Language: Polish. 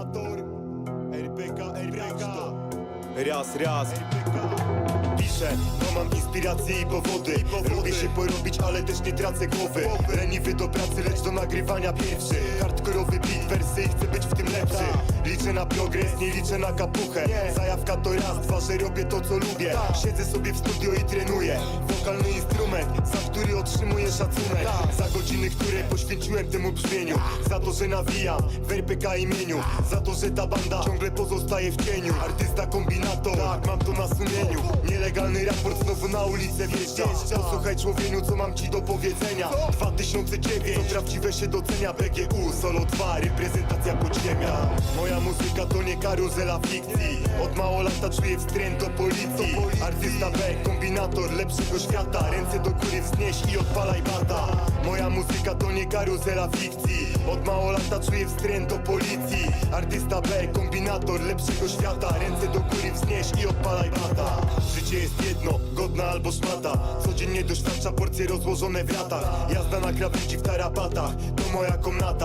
RPK, RPK Raz, raz. Piszę, bo mam inspiracje i powody. Lubię się porobić, ale też nie tracę głowy. Leniwy do pracy, lecz do nagrywania pierwszy. Hardkorowy beat, wersy i chcę być w tym lepszy. Liczę na progres, nie liczę na kapuchę. Zajawka to raz, dwa, że robię to co lubię. Siedzę sobie w studio i trenuję. Wokalny instrument, za który otrzymuję szacunek. Za godziny, które poświęciłem temu brzmieniu. Za to, że nawijam w RPK imieniu. Za to, że ta banda ciągle pozostaje w cieniu. Artysta kombinator, tak mam to na sumieniu. Nielegalny raport znowu na ulicę wjeżdża. Posłuchaj człowieku, co mam ci do powiedzenia. 2009, to prawdziwe się docenia BGU, solo 2, reprezentacja podziemia. Moja muzyka to nie karuzela fikcji. Od mało lata czuję wstręt do policji. Artysta B, kombinator lepszego świata. Ręce do góry wznieś i odpalaj bata Moja muzyka to nie karuzela fikcji. Od mało lata czuję wstręt do policji. Artysta B, kombinator lepszego świata. Ręce do góry wznieś i odpalaj bata Życie jest jedno, godna albo szmata. Codziennie doświadcza porcje rozłożone w latach. Jazda na krawędzi w tarapatach. To moja komnata